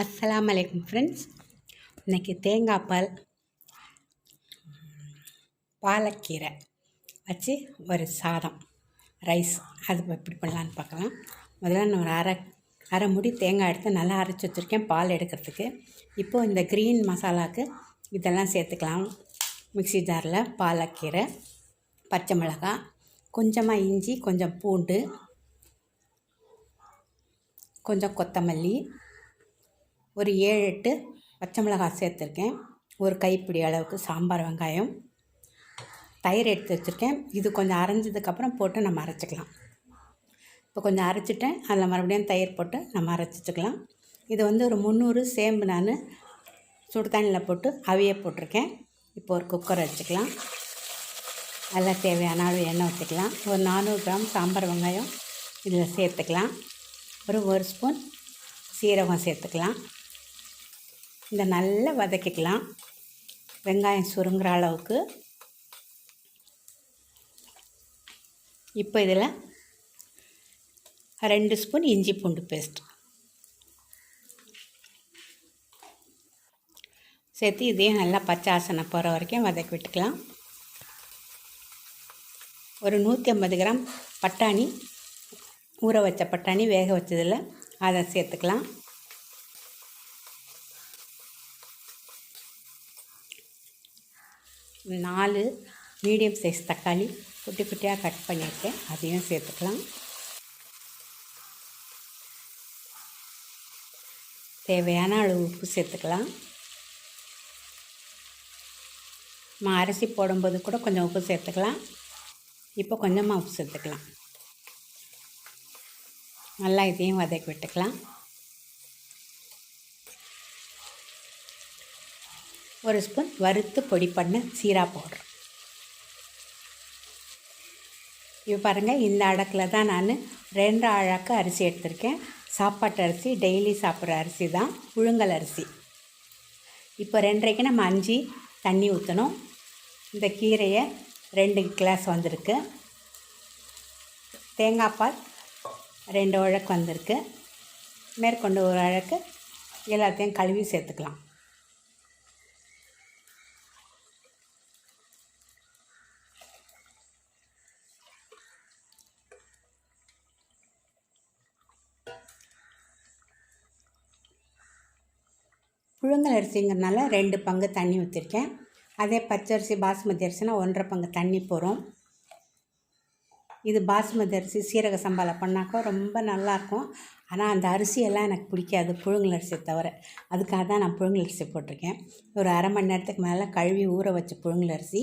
அஸ்லாம் அலைக்கும் ஃப்ரெண்ட்ஸ் இன்றைக்கி தேங்காய் பால் பாலக்கீரை வச்சு ஒரு சாதம் ரைஸ் அது எப்படி பண்ணலான்னு பார்க்கலாம். முதல்ல நான் ஒரு அரை அரை முடி தேங்காய் எடுத்து நல்லா அரைச்சி வச்சுருக்கேன் பால் எடுக்கிறதுக்கு. இப்போது இந்த க்ரீன் மசாலாவுக்கு இதெல்லாம் சேர்த்துக்கலாம். மிக்ஸி ஜாரில் பாலக்கீரை பச்சை மிளகாய் கொஞ்சமாக இஞ்சி கொஞ்சம் பூண்டு கொஞ்சம் கொத்தமல்லி ஒரு ஏழு எட்டு பச்சை மிளகாய் சேர்த்துருக்கேன். ஒரு கைப்பிடி அளவுக்கு சாம்பார் வெங்காயம். தயிர் எடுத்து வச்சுருக்கேன். இது கொஞ்சம் அரைஞ்சதுக்கப்புறம் போட்டு நம்ம அரைச்சிக்கலாம். இப்போ கொஞ்சம் அரைச்சிட்டேன். அதில் மறுபடியும் தயிர் போட்டு நம்ம அரைச்சிக்கலாம். இது வந்து ஒரு முந்நூறு சேம்பு நான் சுடு தண்ணியில் போட்டு அவிய போட்டிருக்கேன். இப்போ ஒரு குக்கர் வச்சுக்கலாம். அதில் தேவையான அளவு எண்ணெய் ஊற்றிக்கலாம். ஒரு நானூறு கிராம் சாம்பார் வெங்காயம் இதில் சேர்த்துக்கலாம். ஒரு ஒரு ஸ்பூன் சீரகம் சேர்த்துக்கலாம். இதை நல்லா வதக்கிக்கலாம். வெங்காயம் சுருங்குற அளவுக்கு. இப்போ இதில் ரெண்டு ஸ்பூன் இஞ்சி பூண்டு பேஸ்ட் சேர்த்து இதையும் நல்லா பச்சை ஆசனை போகிற வரைக்கும் வதக்கி விட்டுக்கலாம். ஒரு நூற்றி ஐம்பது கிராம் பட்டாணி ஊற வச்ச பட்டாணி வேக வச்சதில் அதை சேர்த்துக்கலாம். நாலு மீடியம் சைஸ் தக்காளி குட்டி குட்டியாக கட் பண்ணியிருக்கேன். அதையும் சேர்த்துக்கலாம். தேவையான அளவு உப்பு சேர்த்துக்கலாம். நம்ம அரிசி போடும்போது கூட கொஞ்சம் உப்பு சேர்த்துக்கலாம். இப்போ கொஞ்சமாக உப்பு சேர்த்துக்கலாம். நல்லா இதையும் வதக்கி விட்டுக்கலாம். ஒரு ஸ்பூன் வறுத்து பொடி பண்ண சீரா பவுடர். இப்போ பாருங்கள் இந்த அடக்கில் தான் நான் ரெண்டு அழாக்கு அரிசி எடுத்திருக்கேன். சாப்பாட்டு அரிசி டெய்லி சாப்பிட்ற அரிசி தான் புழுங்கல் அரிசி. இப்போ ரெண்டரைக்கு நம்ம அஞ்சு தண்ணி ஊற்றணும் இந்த கீரையை ரெண்டு கிளாஸ் வந்திருக்கு. தேங்காய் பால் ரெண்டு உழக்கு வந்திருக்கு. மேற்கொண்டு ஒரு அழகு எல்லாத்தையும் கழுவி சேர்த்துக்கலாம். புழுங்கல் அரிசிங்கிறனால ரெண்டு பங்கு தண்ணி ஊற்றிருக்கேன் அதே பச்சரிசி பாஸ்மதி அரிசினா ஒன்றரை பங்கு தண்ணி போகிறோம் இது பாஸ்மதி அரிசி சீரக சம்பாவில் பண்ணாக்கா ரொம்ப நல்லாயிருக்கும் ஆனால் அந்த அரிசியெல்லாம் எனக்கு பிடிக்காது புழுங்கல் அரிசியை தவிர. அதுக்காக தான் நான் புழுங்கல் அரிசி போட்டிருக்கேன். ஒரு அரை மணி நேரத்துக்கு மேலே கழுவி ஊற வச்ச புழுங்கல் அரிசி.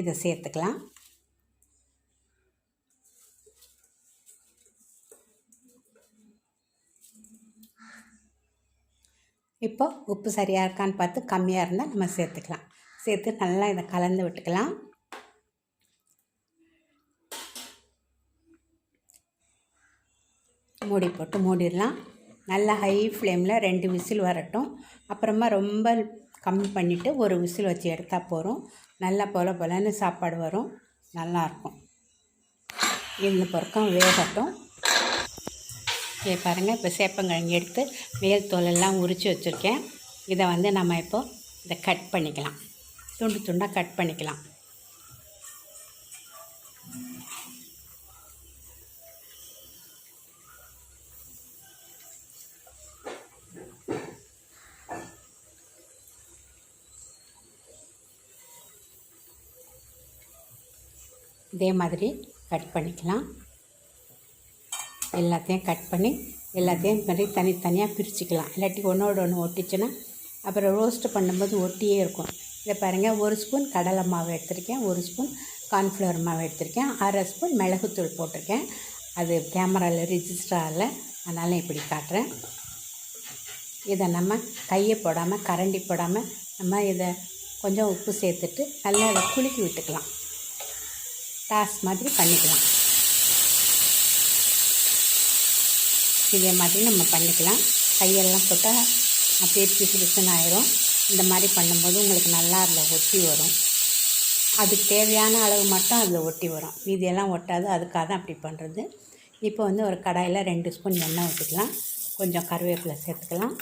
இதை சேர்த்துக்கலாம். இப்போ உப்பு சரியாக இருக்கான்னு பார்த்து கம்மியாக இருந்தால் நம்ம சேர்த்துக்கலாம். சேர்த்து நல்லா இதை கலந்து விட்டுக்கலாம். மூடி போட்டு மூடிடலாம். நல்லா ஹை ஃப்ளேமில் ரெண்டு விசில் வரட்டும். அப்புறமா ரொம்ப கம்மி பண்ணிவிட்டு ஒரு விசில் வச்சு எடுத்தால் போகிறோம் நல்லா போல போலன்னு சாப்பாடு வரும். நல்லாயிருக்கும் இந்த பொறுக்கம் வேகட்டும். இதை பாருங்கள் இப்போ சேப்பங்கிழங்கு எடுத்து மேல் தோலெல்லாம் உரித்து வச்சுருக்கேன். இதை வந்து நம்ம இப்போது இதை கட் பண்ணிக்கலாம். துண்டு துண்டாக கட் பண்ணிக்கலாம். இதே மாதிரி கட் பண்ணிக்கலாம். எல்லாத்தையும் கட் பண்ணி எல்லாத்தையும் மாதிரி தனித்தனியாக பிரிச்சுக்கலாம். இல்லாட்டி ஒன்றோட ஒன்று ஒட்டிச்சுன்னா அப்புறம் ரோஸ்ட்டு பண்ணும்போது ஒட்டியே இருக்கும். இதை பாருங்கள் ஒரு ஸ்பூன் கடலை மாவு எடுத்திருக்கேன் ஒரு ஸ்பூன் கார்ன்ஃப்ளவர் மாவு எடுத்திருக்கேன் அரை ஸ்பூன் மிளகுத்தூள் போட்டிருக்கேன். அது கேமராவில் ரிஜிஸ்டர் ஆகலை அதனால் இப்படி காட்டுறேன். இதை நம்ம கையை போடாமல் கரண்டி போடாமல் நம்ம இதை கொஞ்சம் உப்பு சேர்த்துட்டு நல்லா இதை குலுக்கி விட்டுக்கலாம். டாஸ் மாதிரி பண்ணிக்கலாம். இதே மாதிரி நம்ம பண்ணிக்கலாம். கையெல்லாம் போட்டால் அப்படியே பிசு பிசுன்னு ஆயிரும். இந்த மாதிரி பண்ணும்போது உங்களுக்கு நல்லா அதில் ஒட்டி வரும். அதுக்கு தேவையான அளவு மட்டும் அதில் ஒட்டி வரும். மீதியெல்லாம் ஒட்டாது. அதுக்காக தான் அப்படி பண்ணுறது இப்போ வந்து ஒரு கடாயில் ரெண்டு ஸ்பூன் எண்ணெய் ஊற்றிக்கலாம் கொஞ்சம் கருவேப்பிலை சேர்த்துக்கலாம்.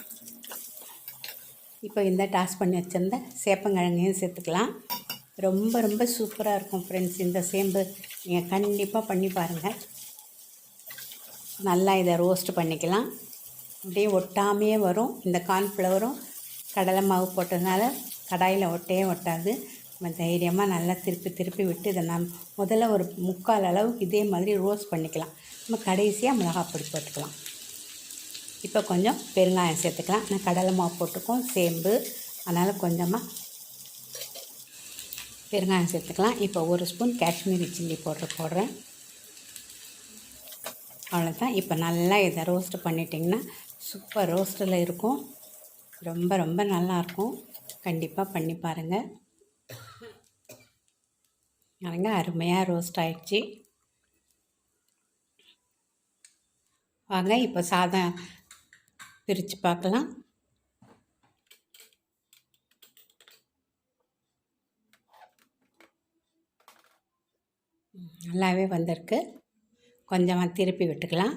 இப்போ இந்த டாஸ் பண்ணி வச்சுருந்த சேப்பங்கிழங்கையும் சேர்த்துக்கலாம். ரொம்ப ரொம்ப சூப்பராக இருக்கும் ஃப்ரெண்ட்ஸ் இந்த சேம்பு நீங்கள் கண்டிப்பாக பண்ணி பாருங்கள் நல்லா இதை ரோஸ்ட் பண்ணிக்கலாம். அப்படியே ஒட்டாமையே வரும். இந்த கார்ன்ஃப்ளவரும் கடலை மாவு போட்டதுனால கடாயில் ஒட்டையே ஒட்டாது. நம்ம தைரியமாக நல்லா திருப்பி திருப்பி விட்டு இதை நம் முதல்ல ஒரு முக்கால் அளவுக்கு இதே மாதிரி ரோஸ்ட் பண்ணிக்கலாம். நம்ம கடைசியாக மிளகாப்பொடி போட்டுக்கலாம். இப்போ கொஞ்சம் பெருங்காயம் சேர்த்துக்கலாம். நான் கடலை மாவு போட்டுக்கோம் சேம்பு அதனால் கொஞ்சமாக பெருங்காயம் சேர்த்துக்கலாம். இப்போ ஒரு ஸ்பூன் காஷ்மீரி சில்லி பவுடர் போடுறேன். அவ்வளோதான் இப்போ நல்லா இதை ரோஸ்ட் பண்ணிட்டிங்கன்னா சூப்பர் ரோஸ்ட்டில் இருக்கும். ரொம்ப ரொம்ப நல்லாயிருக்கும் கண்டிப்பாக பண்ணி பாருங்கள் பாருங்க அருமையாக ரோஸ்ட் ஆயிடுச்சு. வாங்க இப்போ சாதம் பிரித்து பார்க்கலாம். நல்லாவே வந்திருக்கு. கொஞ்சமாக திருப்பி விட்டுக்கலாம்.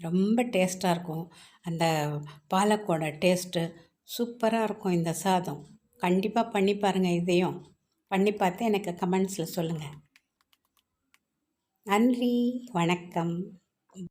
ரொம்ப டேஸ்ட்டாக இருக்கும். அந்த பாலக்கோட டேஸ்ட்டு சூப்பராக இருக்கும் இந்த சாதம். கண்டிப்பாக பண்ணி பாருங்கள் இதையும். பண்ணி பார்த்து எனக்கு கமெண்ட்ஸில் சொல்லுங்கள் நன்றி. வணக்கம்.